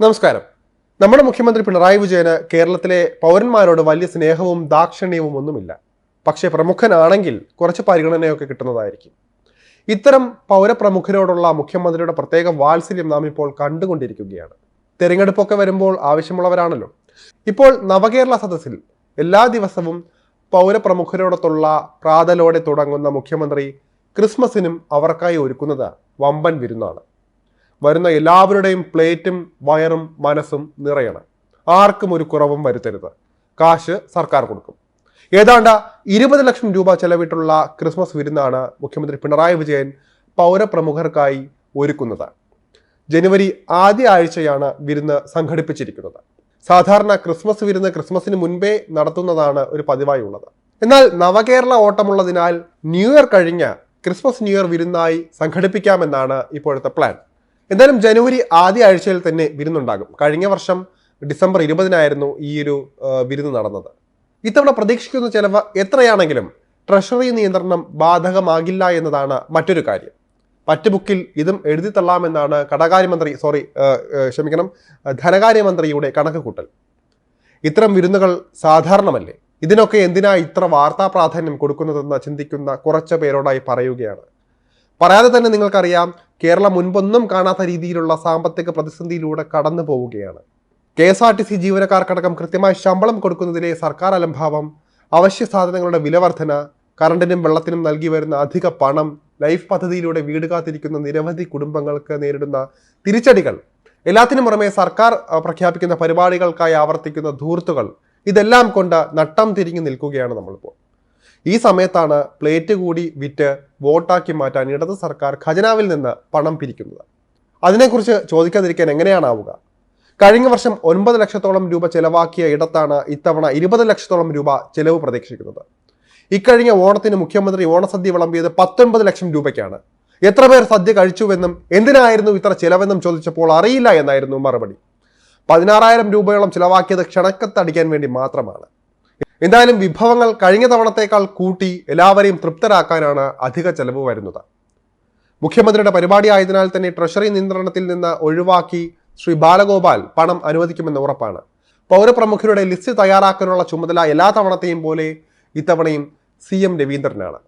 നമസ്കാരം. നമ്മുടെ മുഖ്യമന്ത്രി പിണറായി വിജയന് കേരളത്തിലെ പൗരന്മാരോട് വലിയ സ്നേഹവും ദാക്ഷിണ്യവും ഒന്നുമില്ല. പക്ഷേ പ്രമുഖനാണെങ്കിൽ കുറച്ച് പരിഗണനയൊക്കെ കിട്ടുന്നതായിരിക്കും. ഇത്തരം പൗരപ്രമുഖരോടുള്ള മുഖ്യമന്ത്രിയുടെ പ്രത്യേക വാത്സല്യം നാം ഇപ്പോൾ കണ്ടുകൊണ്ടിരിക്കുകയാണ്. തെരഞ്ഞെടുപ്പൊക്കെ വരുമ്പോൾ ആവശ്യമുള്ളവരാണല്ലോ. ഇപ്പോൾ നവകേരള സദസ്സിൽ എല്ലാ ദിവസവും പൗരപ്രമുഖരോടൊത്തുള്ള പ്രാതലോടെ തുടങ്ങുന്ന മുഖ്യമന്ത്രി ക്രിസ്മസിനും അവർക്കായി ഒരുക്കുന്നത് വമ്പൻ വിരുന്നാണ്. വരുന്ന എല്ലാവരുടെയും പ്ലേറ്റും വയറും മനസ്സും നിറയണം. ആർക്കും ഒരു കുറവും വരുത്തരുത്. കാശ് സർക്കാർ കൊടുക്കും. ഏതാണ്ട് ഇരുപത് ലക്ഷം രൂപ ചെലവിട്ടുള്ള ക്രിസ്മസ് വിരുന്നാണ് മുഖ്യമന്ത്രി പിണറായി വിജയൻ പൗരപ്രമുഖർക്കായി ഒരുക്കുന്നത്. ജനുവരി ആദ്യ ആഴ്ചയാണ് വിരുന്ന് സംഘടിപ്പിച്ചിരിക്കുന്നത്. സാധാരണ ക്രിസ്മസ് വിരുന്ന് ക്രിസ്മസിന് മുൻപേ നടത്തുന്നതാണ് ഒരു പതിവായി ഉള്ളത്. എന്നാൽ നവകേരള ഓട്ടമുള്ളതിനാൽ ന്യൂ ഇയർ കഴിഞ്ഞ് ക്രിസ്മസ് ന്യൂ ഇയർ വിരുന്നായി സംഘടിപ്പിക്കാമെന്നാണ് ഇപ്പോഴത്തെ പ്ലാൻ. എന്തായാലും ജനുവരി ആദ്യ ആഴ്ചയിൽ തന്നെ വിരുന്നുണ്ടാകും. കഴിഞ്ഞ വർഷം ഡിസംബർ ഇരുപതിനായിരുന്നു ഈ ഒരു വിരുന്ന് നടന്നത്. ഇത്തവണ പ്രതീക്ഷിക്കുന്ന ചെലവ് എത്രയാണെങ്കിലും ട്രഷറി നിയന്ത്രണം ബാധകമാകില്ല എന്നതാണ് മറ്റൊരു കാര്യം. മറ്റ് ബുക്കിൽ ഇതും എഴുതി തള്ളാമെന്നാണ് കടകാര്യമന്ത്രി സോറി ക്ഷമിക്കണം ധനകാര്യമന്ത്രിയുടെ കണക്ക് കൂട്ടൽ ഇത്തരം വിരുന്നുകൾ സാധാരണമല്ലേ? ഇതിനൊക്കെ എന്തിനാ ഇത്ര വാർത്താ പ്രാധാന്യം കൊടുക്കുന്നതെന്ന് ചിന്തിക്കുന്ന കുറച്ച് പേരോടായി പറയുകയാണ്. പറയാതെ തന്നെ നിങ്ങൾക്കറിയാം കേരളം മുൻപൊന്നും കാണാത്ത രീതിയിലുള്ള സാമ്പത്തിക പ്രതിസന്ധിയിലൂടെ കടന്നു പോവുകയാണ്. K S R T C ജീവനക്കാർക്കടക്കം കൃത്യമായി ശമ്പളം കൊടുക്കുന്നതിലെ സർക്കാർ അലംഭാവം അവശ്യ സാധനങ്ങളുടെ വിലവർധന കറണ്ടിനും വെള്ളത്തിനും നൽകി വരുന്ന അധിക പണം ലൈഫ് പദ്ധതിയിലൂടെ വീട് കാത്തിരിക്കുന്ന നിരവധി കുടുംബങ്ങൾക്ക് നേരിടുന്ന തിരിച്ചടികൾ. എല്ലാത്തിനും പുറമെ സർക്കാർ പ്രഖ്യാപിക്കുന്ന പരിപാടികൾക്കായി ആവർത്തിക്കുന്ന ധൂർത്തുകൾ ഇതെല്ലാം കൊണ്ട് നട്ടം തിരിഞ്ഞു നിൽക്കുകയാണ് നമ്മളിപ്പോൾ. ഈ സമയത്താണ് പ്ലേറ്റ് കൂടി വിറ്റ് വോട്ടാക്കി മാറ്റാൻ ഇടത് സർക്കാർ ഖജനാവിൽ നിന്ന് പണം പിരിക്കുന്നത്. അതിനെക്കുറിച്ച് ചോദിക്കാതിരിക്കാൻ എങ്ങനെയാണാവുക? കഴിഞ്ഞ വർഷം ഒൻപത് ലക്ഷത്തോളം രൂപ ചെലവാക്കിയ ഇടത്താണ് ഇത്തവണ ഇരുപത് ലക്ഷത്തോളം രൂപ ചെലവ് പ്രതീക്ഷിക്കുന്നത്. ഇക്കഴിഞ്ഞ ഓണത്തിന് മുഖ്യമന്ത്രി ഓണസദ്യ വിളമ്പിയത് പത്തൊൻപത് ലക്ഷം രൂപയ്ക്കാണ്. എത്ര പേർ സദ്യ കഴിച്ചുവെന്നും എന്തിനായിരുന്നു ഇത്ര ചിലവെന്നും ചോദിച്ചപ്പോൾ അറിയില്ല എന്നായിരുന്നു മറുപടി. പതിനാറായിരം രൂപയോളം ചിലവാക്കിയത് ക്ഷണക്കത്തടിക്കാൻ വേണ്ടി മാത്രമാണ്. എന്തായാലും വിഭവങ്ങൾ കഴിഞ്ഞ തവണത്തേക്കാൾ കൂട്ടി എല്ലാവരെയും തൃപ്തരാക്കാനാണ് അധിക ചെലവ് വരുന്നത്. മുഖ്യമന്ത്രിയുടെ പരിപാടി ആയതിനാൽ തന്നെ ട്രഷറി നിയന്ത്രണത്തിൽ നിന്ന് ഒഴിവാക്കി ശ്രീ ബാലഗോപാൽ പണം അനുവദിക്കുമെന്ന് ഉറപ്പാണ്. പൗരപ്രമുഖരുടെ ലിസ്റ്റ് തയ്യാറാക്കാനുള്ള ചുമതല എല്ലാ തവണത്തെയും പോലെ ഇത്തവണയും സി എം രവീന്ദ്രനാണ്.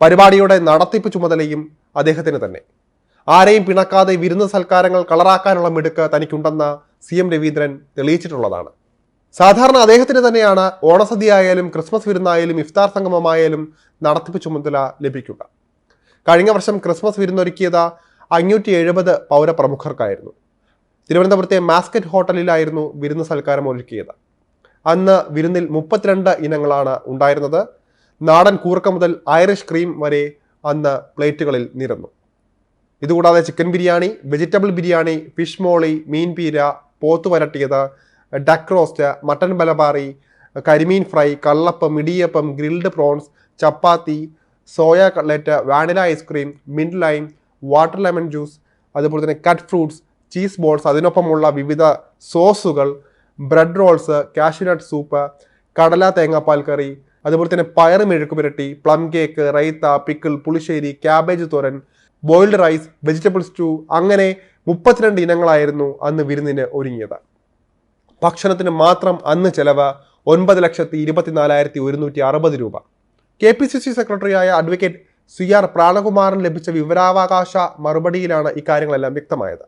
പരിപാടിയുടെ നടത്തിപ്പ് ചുമതലയും അദ്ദേഹത്തിന് തന്നെ. ആരെയും പിണക്കാതെ വിരുന്ന് സൽക്കാരങ്ങൾ കളറാക്കാനുള്ള മിടുക്ക് തനിക്കുണ്ടെന്ന് സി എം രവീന്ദ്രൻ തെളിയിച്ചിട്ടുള്ളതാണ്. സാധാരണ അദ്ദേഹത്തിന് തന്നെയാണ് ഓണസദ്യ ആയാലും ക്രിസ്മസ് വിരുന്നായാലും ഇഫ്താർ സംഗമമായാലും നടത്തിപ്പ് ചുമതല ലഭിക്കുക. കഴിഞ്ഞ വർഷം ക്രിസ്മസ് വിരുന്നൊരുക്കിയത് അഞ്ഞൂറ്റി എഴുപത് പൗരപ്രമുഖർക്കായിരുന്നു. തിരുവനന്തപുരത്തെ മാസ്കറ്റ് ഹോട്ടലിലായിരുന്നു വിരുന്ന് സൽക്കാരം ഒരുക്കിയത്. അന്ന് വിരുന്നിൽ മുപ്പത്തിരണ്ട് ഇനങ്ങളാണ് ഉണ്ടായിരുന്നത്. നാടൻ കൂർക്ക മുതൽ ഐറിഷ് ക്രീം വരെ അന്ന് പ്ലേറ്റുകളിൽ നിരന്നു. ഇതുകൂടാതെ chicken biryani vegetable biryani fish molee മീൻ പീര പോത്ത് വരട്ടിയത് duck roast mutton ബലബാറി karimeen fry kallappam idiyappam grilled prawns chapati soya cutlet vanilla ice cream mint lime water lemon juice അതുപോലെ തന്നെ കട്ട് ഫ്രൂട്ട്സ് ചീസ് ബോൾസ് അതിനൊപ്പമുള്ള വിവിധ സോസുകൾ bread rolls cashew nut soup കടല തേങ്ങാപ്പാൽ കറി അതുപോലെ തന്നെ പയർ മെഴുക്ക് പുരട്ടി plum cake raita pickle pulissery cabbage thoran boiled rice vegetable stew അങ്ങനെ മുപ്പത്തിരണ്ട് ഇനങ്ങളായിരുന്നു അന്ന് വിരുന്നിന് ഒരുങ്ങിയത്. ഭക്ഷണത്തിന് മാത്രം അന്ന് ചെലവ് ഒൻപത് ലക്ഷത്തി ഇരുപത്തിനാലായിരത്തി ഒരുന്നൂറ്റി അറുപത് രൂപ. കെ പി സി സി സെക്രട്ടറിയായ അഡ്വക്കേറ്റ് സി ആർ പ്രാണകുമാറിന് ലഭിച്ച വിവരാവകാശ മറുപടിയിലാണ് ഇക്കാര്യങ്ങളെല്ലാം വ്യക്തമായത്.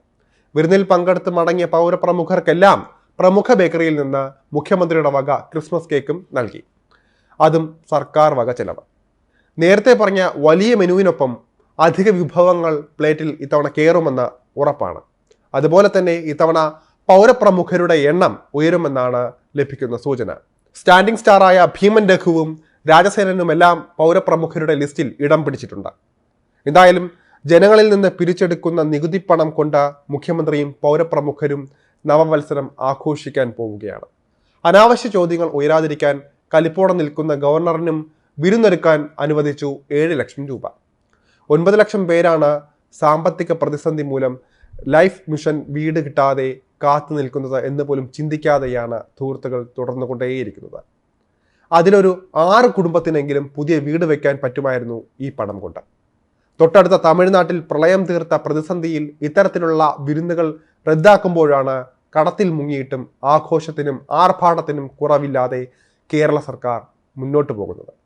വിരുന്നിൽ പങ്കെടുത്ത് മടങ്ങിയ പൗരപ്രമുഖർക്കെല്ലാം പ്രമുഖ ബേക്കറിയിൽ നിന്ന് മുഖ്യമന്ത്രിയുടെ വക ക്രിസ്മസ് കേക്കും നൽകി. അതും സർക്കാർ വക ചെലവ്. നേരത്തെ പറഞ്ഞ വലിയ മെനുവിനൊപ്പം അധിക വിഭവങ്ങൾ പ്ലേറ്റിൽ ഇത്തവണ കയറുമെന്ന് ഉറപ്പാണ്. അതുപോലെ തന്നെ ഇത്തവണ പൗരപ്രമുഖരുടെ എണ്ണം ഉയരുമെന്നാണ് ലഭിക്കുന്ന സൂചന. സ്റ്റാൻഡിംഗ് സ്റ്റാറായ ഭീമൻ രഘുവും രാജസേനനുമെല്ലാം പൗരപ്രമുഖരുടെ ലിസ്റ്റിൽ ഇടം പിടിച്ചിട്ടുണ്ട്. എന്തായാലും ജനങ്ങളിൽ നിന്ന് പിരിച്ചെടുക്കുന്ന നികുതി പണം കൊണ്ട് മുഖ്യമന്ത്രിയും പൗരപ്രമുഖരും നവവത്സരം ആഘോഷിക്കാൻ പോവുകയാണ്. അനാവശ്യ ചോദ്യങ്ങൾ ഉയരാതിരിക്കാൻ കലിപ്പോടെ നിൽക്കുന്ന ഗവർണറിനും വിരുന്നൊരുക്കാൻ അനുവദിച്ചു ഏഴ് ലക്ഷം രൂപ. ഒൻപത് ലക്ഷം പേരാണ് സാമ്പത്തിക പ്രതിസന്ധി മൂലം ലൈഫ് മിഷൻ വീട് കിട്ടാതെ കാത്തു നിൽക്കുന്നത് എന്ന് പോലും ചിന്തിക്കാതെയാണ് ധൂർത്തുകൾ തുടർന്നുകൊണ്ടേയിരിക്കുന്നത് അതിലൊരു ആറ് കുടുംബത്തിനെങ്കിലും പുതിയ വീട് വയ്ക്കാൻ പറ്റുമായിരുന്നു ഈ പണം കൊണ്ട്. തൊട്ടടുത്ത തമിഴ്നാട്ടിൽ പ്രളയം തീർത്ത പ്രതിസന്ധിയിൽ ഇത്തരത്തിലുള്ള വിരുന്നുകൾ റദ്ദാക്കുമ്പോഴാണ് കടത്തിൽ മുങ്ങിയിട്ടും ആഘോഷത്തിനും ആർഭാടത്തിനും കുറവില്ലാതെ കേരള സർക്കാർ മുന്നോട്ട് പോകുന്നത്.